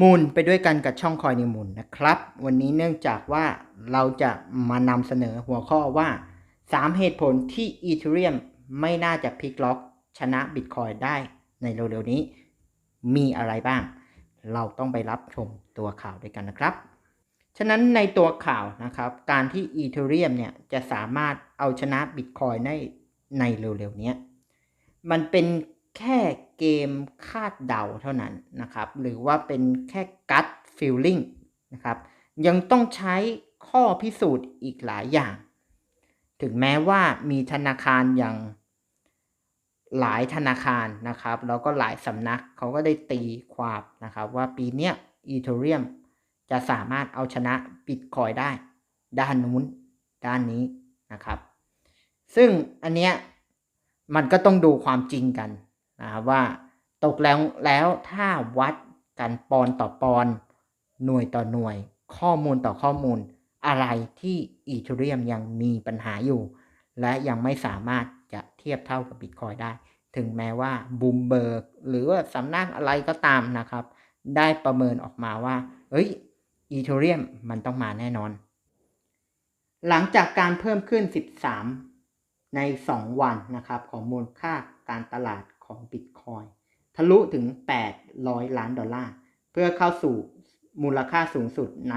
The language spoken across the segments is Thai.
มูลไปด้วยกันกับช่องคอยนิวมูลนะครับ วันนี้เนื่องจากว่าเราจะมานำเสนอหัวข้อว่า 3 เหตุผลที่อีเทเรียมไม่น่าจะพลิกล็อก ชนะบิตคอยได้ในเร็วๆนี้ มีอะไรบ้าง เราต้องไปรับชมตัวข่าวด้วยกันนะครับ ฉะนั้นในตัวข่าวนะครับ การที่อีเทเรียมเนี่ยจะสามารถเอาชนะบิตคอยได้ในเร็วๆนี้ มันเป็นแค่เกมคาดเดาเท่านั้นนะครับ หรือว่าเป็นแค่ gut feeling นะครับ ยังต้องใช้ข้อพิสูจน์อีกหลายอย่าง ถึงแม้ว่ามีธนาคารอย่างหลายธนาคารนะครับ แล้วก็หลายสำนักเขาก็ได้ตีความนะครับ ว่าปีนี้อีเทเรียมจะสามารถเอาชนะบิตคอยได้ ด้านนู้น ด้านนี้นะครับ ซึ่งอันเนี้ย มันก็ต้องดูความจริงกันนะครับว่าตกแล้วแล้วถ้าวัดกันปอนต่อปอนหน่วยต่อหน่วย ข้อมูลต่อข้อมูล อะไรที่อีเทเรียมยังมีปัญหาอยู่ และยังไม่สามารถจะเทียบเท่ากับบิตคอยได้ ถึงแม้ว่าบูมเบิร์กหรือว่าสำนักอะไรก็ตามนะครับ ได้ประเมินออกมาว่า เอ้ยอีเทเรียมมันต้องมาแน่นอน หลังจากการเพิ่มขึ้น 13 ใน 2 วันนะครับของมูลค่าการตลาดของ Bitcoin ทะลุถึง 800 ล้านดอลลาร์ เพื่อเข้าสู่มูลค่าสูงสุดใน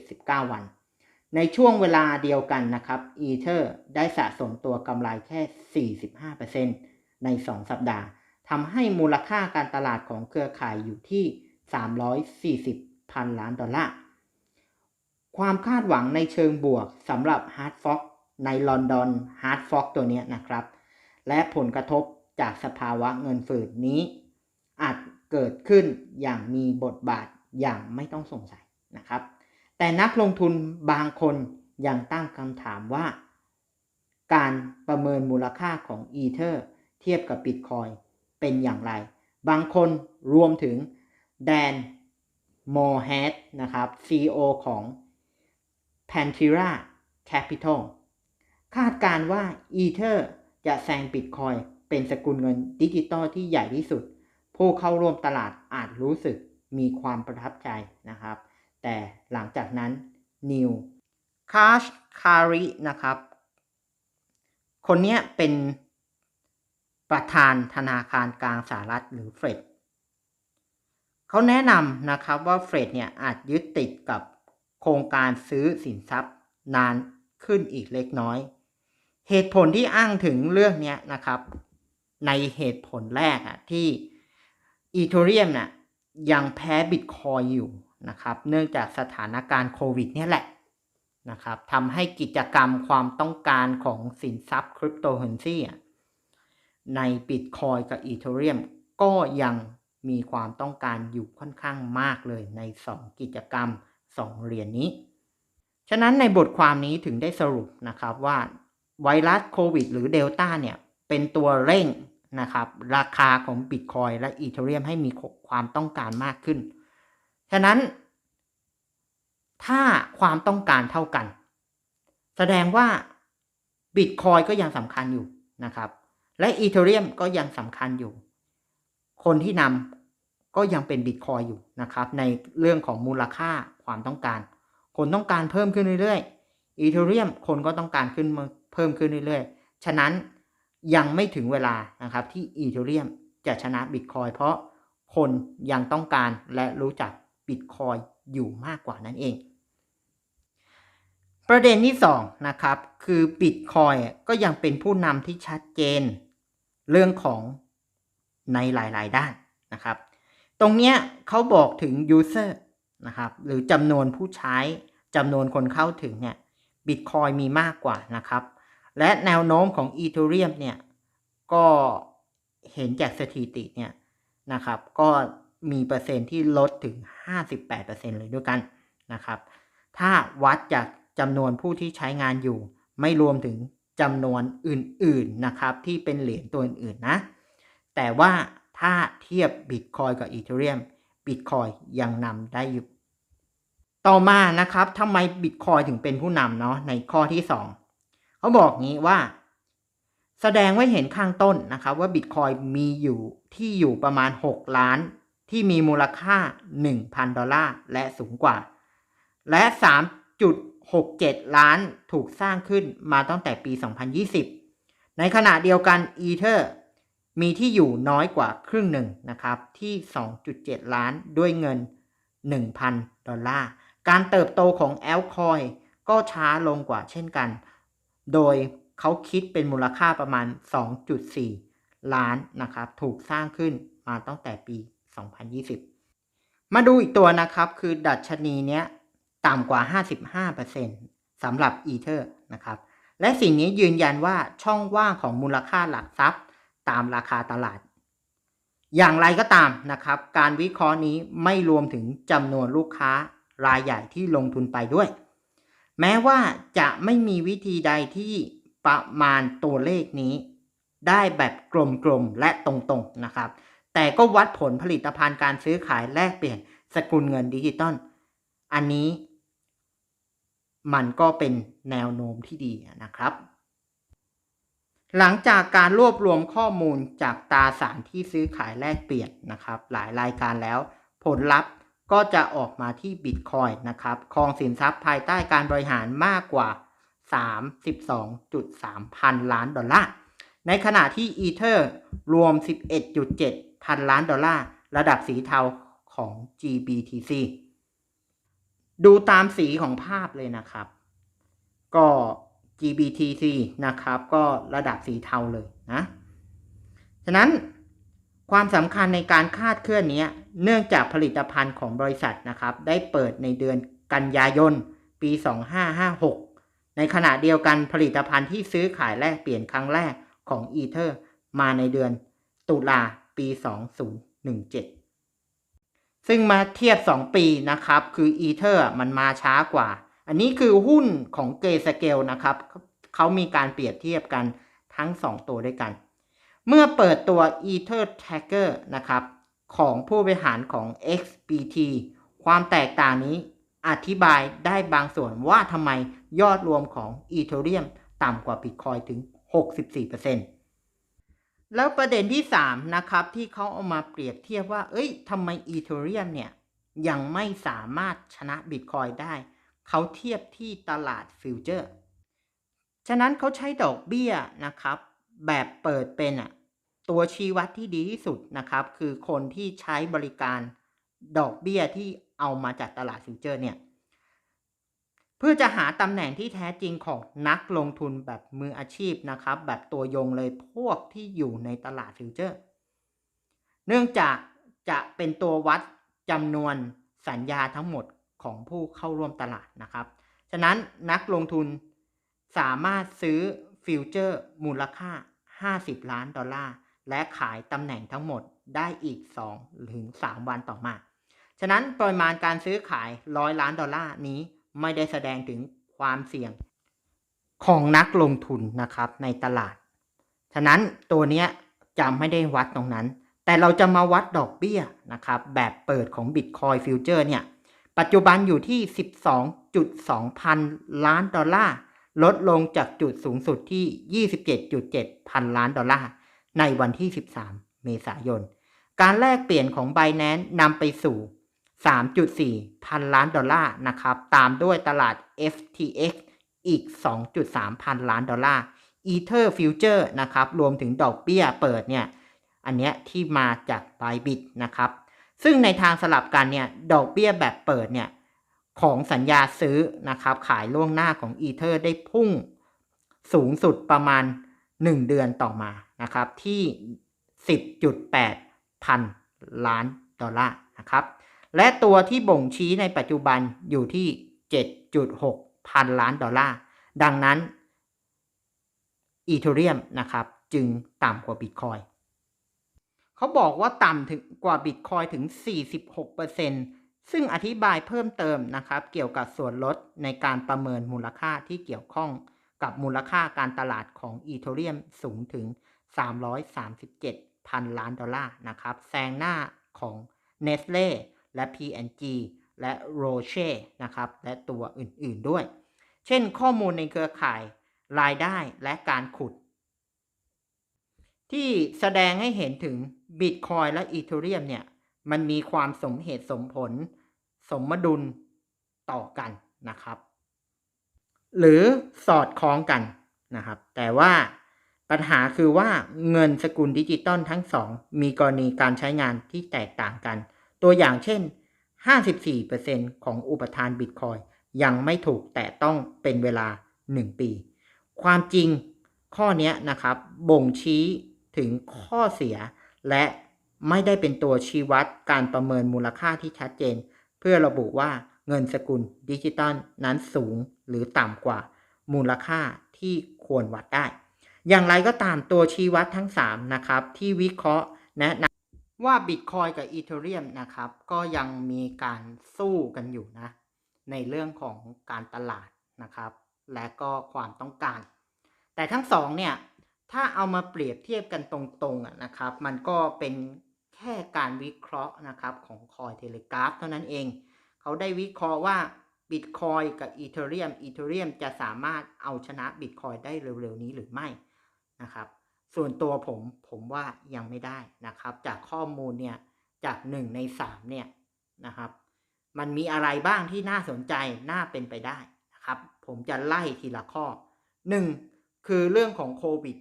79 วัน ในช่วงเวลาเดียวกันนะครับ Ether ได้สะสมตัวกำไรแค่ 45%ใน 2 สัปดาห์ทำให้มูลค่าการตลาดของเครือข่ายอยู่ที่ 340 พันล้านดอลลาร์ ความคาดหวังในเชิงบวกสำหรับ Hard Fork ในลอนดอน Hard Fork ตัวนี้นะครับ และผลกระทบจากสภาวะเงินฝืดนี้ อาจเกิดขึ้นอย่างมีบทบาทอย่างไม่ต้องสงสัยนะครับ แต่นักลงทุนบางคนยังตั้งคำถามว่า การประเมินมูลค่าของ Ether เทียบกับ Bitcoin เป็นอย่างไร บางคนรวมถึงแดนมอร์แฮดนะครับ CEO ของ Pantera Capital คาดการว่า Ether จะแซง Bitcoin เป็นสกุลเงินดิจิตอลที่ใหญ่ที่สุด ผู้เข้าร่วมตลาดอาจรู้สึกมีความประทับใจนะครับ แต่หลังจากนั้นนิวคาชคารินะครับ คนนี้เป็นประธานธนาคารกลางสหรัฐหรือเฟดเขาแนะนำนะครับว่าเฟดเนี่ยอาจยึดติดกับโครงการซื้อสินทรัพย์นานขึ้นอีกเล็กน้อย เหตุผลที่อ้างถึงเรื่องนี้นะครับ ในเหตุผลแรกอะที่อีโทเรียมน่ะยังแพ้บิตคอยอยู่นะครับ เนื่องจากสถานการณ์โควิดเนี่ยแหละนะครับทำให้กิจกรรมความต้องการของสินทรัพย์คริปโตเคอเรนซีในบิตคอยกับอีโทเรียมก็ยังมีความต้องการอยู่ค่อนข้างมากเลยใน 2 กิจกรรม 2 เหรียญนนี้ ฉะนั้นในบทความนี้ถึงได้สรุปนะครับว่า ไวรัสโควิดหรือเดลต้าเนี่ย เป็นตัวเร่งนะครับ ราคาของบิตคอยและอีเทเรียมให้มีความต้องการมากขึ้น ฉะนั้น ถ้าความต้องการเท่ากัน แสดงว่าบิตคอยก็ยังสำคัญอยู่นะครับ และอีเทเรียมก็ยังสำคัญอยู่ คนที่นำก็ยังเป็นบิตคอยอยู่นะครับ ในเรื่องของมูลค่าความต้องการ คนต้องการเพิ่มขึ้นเรื่อยๆอีเทเรียมคนก็ต้องการขึ้น เพิ่มขึ้นเรื่อยๆ ฉะนั้นยังไม่ถึงเวลานะครับที่อีเทเรียมจะชนะบิตคอยเพราะคนยังต้องการและรู้จักบิตคอยอยู่มากกว่านั้นเอง ประเด็นที่2นะครับคือบิตคอยก็ยังเป็นผู้นำที่ชัดเจน เรื่องของในหลายๆ ด้านนะครับ ตรงเนี้ยเขาบอกถึง user นะครับหรือจำนวนผู้ใช้จำนวนคนเข้าถึงเนี่ยบิตคอยมีมากกว่านะครับ และแนวโน้มของอีเทเรียมเนี่ยก็เห็นจากสถิติเนี่ยนะครับ ก็มีเปอร์เซ็นที่ลดถึง 58%เลยด้วยกันนะครับ ถ้าวัดจากจำนวนผู้ที่ใช้งานอยู่ ไม่รวมถึงจำนวนอื่นๆนะครับ ที่เป็นเหรียญตัวอื่นๆนะ แต่ว่าถ้าเทียบบิตคอยกับอีเทเรียมบิตคอยยังนำได้อยู่ ต่อมานะครับทำไมบิตคอยถึงเป็นผู้นำเนาะในข้อที่ 2 เขาบอกงี้ว่า แสดงไว้เห็นข้างต้นนะครับว่าบิตคอยมีอยู่ที่อยู่ประมาณ 6 ล้าน ที่มีมูลค่า 1,000 ดอลลาร์และสูงกว่า และ 3.67 ล้านถูกสร้างขึ้นมาตั้งแต่ปี 2020 ในขณะเดียวกัน Ether มีที่อยู่น้อยกว่าครึ่งหนึ่งนะครับ ที่ 2.7 ล้านด้วยเงิน 1,000 ดอลลาร์ การเติบโตของ Altcoin ก็ช้าลงกว่าเช่นกัน โดยเขาคิดเป็นมูลค่าประมาณ 2.4 ล้านนะครับ ถูกสร้างขึ้นมาตั้งแต่ปี 2020 มาดูอีกตัวนะครับ คือดัชนีเนี้ยต่ำกว่า 55%สำหรับ Ether นะครับ และสิ่งนี้ยืนยันว่าช่องว่างของมูลค่าหลักทรัพย์ ตามราคาตลาด อย่างไรก็ตามนะครับ การวิเคราะห์นี้ไม่รวมถึงจำนวนลูกค้ารายใหญ่ที่ลงทุนไปด้วย แม้ว่าจะไม่มีวิธีใดที่ประมาณตัวเลขนี้ ได้แบบกลมๆและตรงๆนะครับ แต่ก็วัดผลผลิตภัณฑ์การซื้อขายแลกเปลี่ยนสกุลเงินดิจิตอลอันนี้ มันก็เป็นแนวโน้มที่ดีนะครับ หลังจากการรวบรวมข้อมูลจากตราสารที่ซื้อขายแลกเปลี่ยนนะครับ หลายรายการแล้ว ผลลัพธ์ ก็จะออกมาที่บิตคอยนะครับครองสินทรัพย์ภายใต้การบริหารมากกว่า 32.3 พันล้านดอลลาร์ ในขณะที่อีเทอร์รวม 11.7 พันล้านดอลลาร์ ระดับสีเทาของ GBTC ดูตามสีของภาพเลยนะครับ ก็ GBTC นะครับ ก็ระดับสีเทาเลยนะ ฉะนั้น ความสำคัญในการคาดเคลื่อนนี้เนื่องจากผลิตภัณฑ์ของบริษัทนะครับ ได้เปิดในเดือนกันยายน ปี 2556 ในขณะเดียวกันผลิตภัณฑ์ที่ซื้อขายแลกเปลี่ยนครั้งแรกของ Ether มาในเดือนตุลาปี 2017 ซึ่งมาเทียบ 2 ปีนะครับ คือ Ether มันมาช้ากว่า อันนี้คือหุ้นของเกสเกลนะครับ เขามีการเปรียบเทียบกันทั้ง 2 ตัวด้วยกัน เมื่อเปิดตัว Ether Tracker นะครับ ของผู้บริหารของ XBT ความแตกต่างนี้อธิบายได้บางส่วนว่าทำไมยอดรวมของ Ethereum ต่ำกว่า Bitcoin ถึง 64%แล้วประเด็นที่ 3 นะครับ ที่เขาเอามาเปรียบเทียบว่า เอ้ยทำไม Ethereum เนี่ย ยังไม่สามารถชนะ Bitcoin ได้ เขาเทียบที่ตลาดฟิวเจอร์ ฉะนั้นเขาใช้ดอกเบี้ยนะครับ แบบเปิดเป็นอะ ตัวชี้วัดที่ดีที่สุดนะครับ คือคนที่ใช้บริการดอกเบี้ยที่เอามาจากตลาดฟิวเจอร์เนี่ยเพื่อจะหาตำแหน่งที่แท้จริงของนักลงทุนแบบมืออาชีพนะครับ แบบตัวยงเลยพวกที่อยู่ในตลาดฟิวเจอร์ เนื่องจากจะเป็นตัววัดจำนวนสัญญาทั้งหมดของผู้เข้าร่วมตลาดนะครับ ฉะนั้นนักลงทุนสามารถซื้อฟิวเจอร์มูลค่า 50 ล้านดอลลาร์ และขายตำแหน่งทั้งหมดได้อีก2ถึง3วันต่อมา ฉะนั้นปริมาณการซื้อขายร้อยล้านดอลลาร์นี้ไม่ได้แสดงถึงความเสี่ยงของนักลงทุนนะครับในตลาด ฉะนั้นตัวเนี้ยจะไม่ได้วัดตรงนั้น แต่เราจะมาวัดดอกเบี้ยนะครับ แบบเปิดของ Bitcoin Future เนี่ย ปัจจุบันอยู่ที่ 12.2 พันล้านดอลลาร์ ลดลงจากจุดสูงสุดที่ 27.7 พันล้านดอลลาร์ ในวันที่ 13 เมษายน การแลกเปลี่ยนของ Binance นำไปสู่ 3.4 พันล้านดอลลาร์นะครับ ตามด้วยตลาด FTX อีก 2.3 พันล้านดอลลาร์ Ether Future นะครับ รวมถึงดอกเบี้ยเปิดเนี่ย อันเนี้ยที่มาจาก Bybit นะครับ ซึ่งในทางสลับกันเนี่ย ดอกเบี้ยแบบเปิดเนี่ย ของสัญญาซื้อนะครับ ขายล่วงหน้าของ Ether ได้พุ่งสูงสุดประมาณ 1 เดือนต่อมานะครับที่ 10.8 พันล้านดอลลาร์นะครับและตัวที่บ่งชี้ในปัจจุบันอยู่ที่ 7.6 พันล้านดอลลาร์ดังนั้นอีเทเรียมนะครับจึงต่ำกว่าบิตคอยเขาบอกว่าต่ำถึงกว่าบิตคอยถึง 46%ซึ่งอธิบายเพิ่มเติมนะครับ เกี่ยวกับส่วนลดในการประเมินมูลค่าที่เกี่ยวข้อง กับมูลค่าการตลาดของอีเทเรียมสูงถึง 337พันล้านดอลลาร์นะครับแซงหน้าของ Nestle และ P&G และ Roche นะครับ และตัวอื่นๆด้วย เช่นข้อมูลในเครือข่ายรายได้และการขุด ที่แสดงให้เห็นถึงบิตคอยและอีเทเรียมเนี่ย มันมีความสมเหตุสมผล สมดุลต่อกันนะครับ หรือสอดคล้องกันนะครับ แต่ว่าปัญหาคือว่าเงินสกุลดิจิตอลทั้งสองมีกรณีการใช้งานที่แตกต่างกัน ตัวอย่างเช่น 54%ของอุปทานบิตคอยยังไม่ถูกแต่ต้องเป็นเวลา 1 ปี ความจริงข้อนี้นะครับ บ่งชี้ถึงข้อเสีย และไม่ได้เป็นตัวชี้วัดการประเมินมูลค่าที่ชัดเจน เพื่อระบุว่าเงินสกุลดิจิตอลนั้นสูง หรือต่ำกว่ามูลค่าที่ควรวัดได้ อย่างไรก็ตามตัวชี้วัดทั้ง 3 นะครับ ที่วิเคราะห์แนะนำว่าบิตคอยกับอีเทเรียมนะครับ ก็ยังมีการสู้กันอยู่นะ ในเรื่องของการตลาดนะครับ และก็ความต้องการ แต่ทั้งสองเนี่ยถ้าเอามาเปรียบเทียบกันตรงๆนะครับ มันก็เป็นแค่การวิเคราะห์นะครับของคอยเทเลกราฟเท่านั้นเอง เขาได้วิเคราะห์ว่า บิตคอยกับอีเทเรียมอีเทเรียมจะสามารถเอาชนะบิตคอยได้เร็วๆนี้หรือไม่นะครับ ส่วนตัวผมผมว่ายังไม่ได้นะครับ จากข้อมูลเนี่ยจากหนึ่งในสามเนี่ยนะครับ มันมีอะไรบ้างที่น่าสนใจน่าเป็นไปได้นะครับ ผมจะไล่ทีละข้อหนึ่งคือเรื่องของโควิด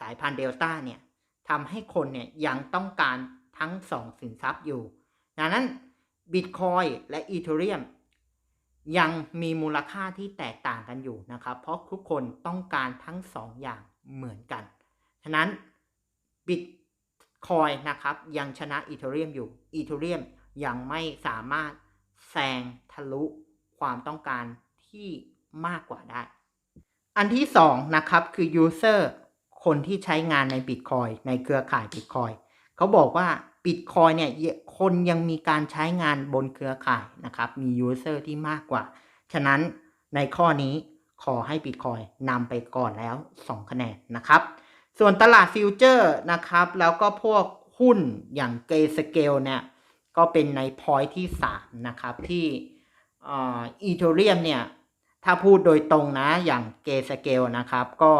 สายพันธุ์เดลต้าเนี่ยทำให้คนเนี่ยยังต้องการทั้งสองสินทรัพย์อยู่ดังนั้นบิตคอยและอีเทเรียม ยังมีมูลค่าที่แตกต่างกันอยู่นะครับ เพราะทุกคนต้องการทั้งสองอย่างเหมือนกัน ฉะนั้นบิตคอยนะครับยังชนะอีเทเรียมอยู่อีเทเรียมยังไม่สามารถแซงทะลุความต้องการที่มากกว่าได้ อันที่สองนะครับคือ user คนที่ใช้งานใน Bitcoin ในเครือข่าย Bitcoin เขาบอกว่า Bitcoin เนี่ยคนยังมีการใช้งานบนเครือข่ายนะครับมี user ที่มากกว่า ฉะนั้นในข้อนี้ขอให้ Bitcoin นำไปก่อนแล้ว 2 คะแนนนะครับ ส่วนตลาดฟิวเจอร์นะครับ แล้วก็พวกหุ้นอย่างเกสเกลเนี่ยก็เป็นในพอยที่ 3 นะครับ ที่อีเทเรียมเนี่ยถ้าพูดโดยตรงนะอย่างเกสเกลนะครับ ก็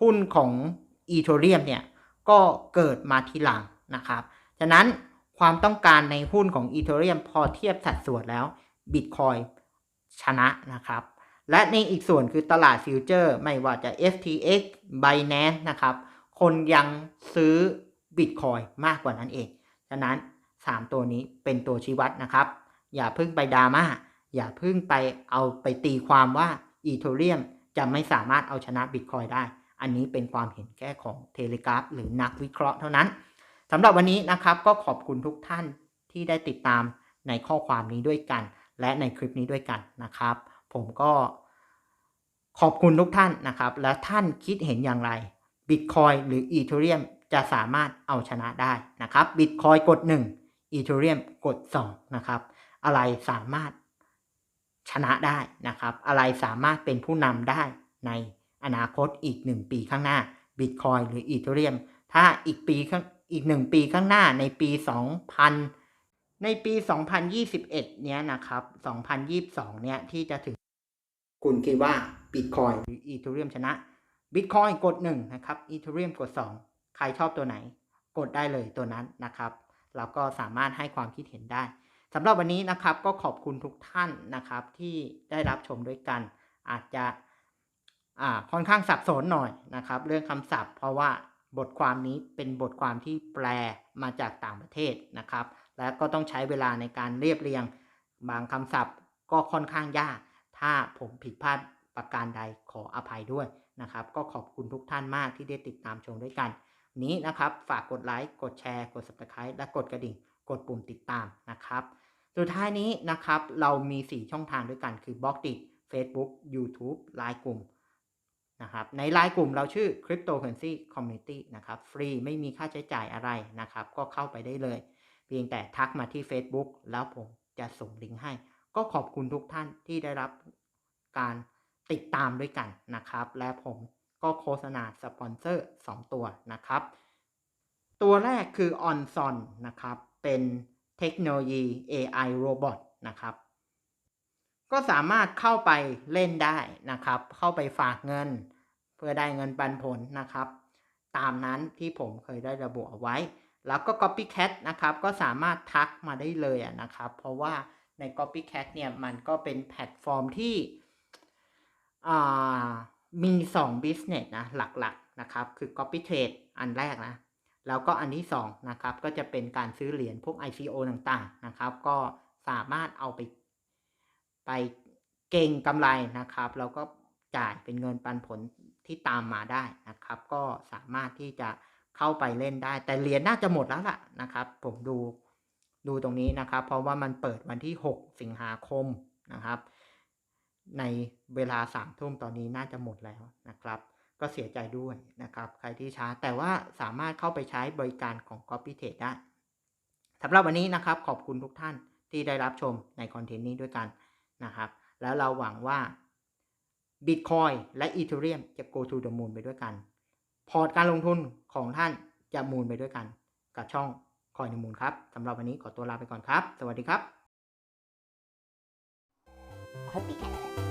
หุ้นของอีเทเรียมเนี่ยก็เกิดมาทีหลัง นะครับฉะนั้นความต้องการในหุ้นของอีเทเรียมพอเทียบสัดส่วนแล้วบิตคอยชนะนะครับ และในอีกส่วนคือตลาดฟิวเจอร์ไม่ว่าจะ FTX Binance นะครับ คนยังซื้อบิตคอยมากกว่านั้นเอง ฉะนั้น 3 ตัวนี้เป็นตัวชี้วัดนะครับ อย่าพิ่งไปดราม่า อย่าพิ่งไปเอาไปตีความว่าอีเทเรียมจะไม่สามารถเอาชนะบิตคอยได้ อันนี้เป็นความเห็นแค่ของเทเลกราฟหรือนักวิเคราะห์เท่านั้น สำหรับวันนี้นะครับก็ขอบคุณทุกท่านที่ได้ติดตามในข้อความนี้ด้วยกัน และในคลิปนี้ด้วยกันนะครับ ผมก็ขอบคุณทุกท่านนะครับ และท่านคิดเห็นอย่างไร Bitcoin หรือ Ethereum จะสามารถเอาชนะได้นะครับ Bitcoin กด1 Ethereum กด 2 นะครับ อะไรสามารถชนะได้นะครับ อะไรสามารถเป็นผู้นำได้ในอนาคตอีก 1 ปีข้างหน้า Bitcoin หรือ Ethereum ถ้าอีกปีข้าง อีก1ปีข้างหน้าในปี 2000 ในปี 2021 เนี้ยนะครับ 2022 เนี้ยที่จะถึง คุณคิดว่า Bitcoin หรือ Ethereum ชนะ Bitcoin กด 1 นะครับ Ethereum กด 2 ใครชอบตัวไหน กดได้เลยตัวนั้นนะครับแล้วก็สามารถให้ความคิดเห็นได้สำหรับวันนี้นะครับก็ขอบคุณทุกท่านนะครับที่ได้รับชมด้วยกัน อาจจะอ่าค่อนข้างสับสนหน่อยนะครับ เรื่องคำศัพท์เพราะว่า บทความนี้เป็นบทความที่แปลมาจากต่างประเทศนะครับ และก็ต้องใช้เวลาในการเรียบเรียง บางคำศัพท์ก็ค่อนข้างยาก ถ้าผมผิดพลาดประการใดขออภัยด้วยนะครับ ก็ขอบคุณทุกท่านมากที่ได้ติดตามชมด้วยกัน นี้นะครับฝากกดไลค์ กดแชร์ กด subscribe และกดกระดิ่ง กดปุ่มติดตามนะครับ สุดท้ายนี้นะครับเรามี 4 ช่องทางด้วยกันคือบล็อกดิ Facebook YouTube ไลน์กลุ่ม นะครับในไลน์กลุ่มเราชื่อ Cryptocurrency Community นะครับฟรีไม่มีค่าใช้จ่ายอะไรนะครับ ก็เข้าไปได้เลย เพียงแต่ทักมาที่ Facebook แล้วผมจะส่งลิงก์ให้ ก็ขอบคุณทุกท่านที่ได้รับการติดตามด้วยกันนะครับ และผมก็โฆษณาสปอนเซอร์ 2 ตัวนะครับ ตัวแรกคือ OnSon นะครับ เป็นเทคโนโลยี AI Robot นะครับ ก็สามารถเข้าไปเล่นได้นะครับ เข้าไปฝากเงิน เพื่อได้เงินปันผลนะครับ ตามนั้นที่ผมเคยได้ระบุเอาไว้ แล้วก็ copycat นะครับ ก็สามารถทักมาได้เลยนะครับ เพราะว่าใน copycat เนี่ยมันก็เป็นแพลตฟอร์มที่มี 2 business นะหลักๆนะครับ คือ copy trade อันแรกนะแล้วก็อันที่2นะครับก็จะเป็นการซื้อเหรียญพวก ICO ต่างๆนะครับ ก็สามารถเอาไป ไปเก่งกำไรนะครับแล้วก็จ่ายเป็นเงินปันผลที่ตามมาได้นะครับ ก็สามารถที่จะเข้าไปเล่นได้ แต่เหรียญน่าจะหมดแล้วล่ะนะครับ ผมดูดูตรงนี้นะครับ เพราะว่ามันเปิดวันที่ 6 สิงหาคมนะครับ ในเวลาสามทุ่มตอนนี้น่าจะหมดแล้วนะครับ ก็เสียใจด้วยนะครับ ใครที่ช้าแต่ว่าสามารถเข้าไปใช้บริการของ Copy Trade ได้สำหรับวันนี้นะครับ ขอบคุณทุกท่านที่ได้รับชมในคอนเทนต์นี้ด้วยกัน นะครับ แล้วเราหวังว่า Bitcoin และ Ethereum จะ go to the moon ไปด้วยกัน พอร์ตการลงทุนของท่านจะมูลไปด้วยกัน กับช่องคอยในมูลครับสำหรับวันนี้ขอตัวลาไปก่อนครับ สวัสดีครับ Copycat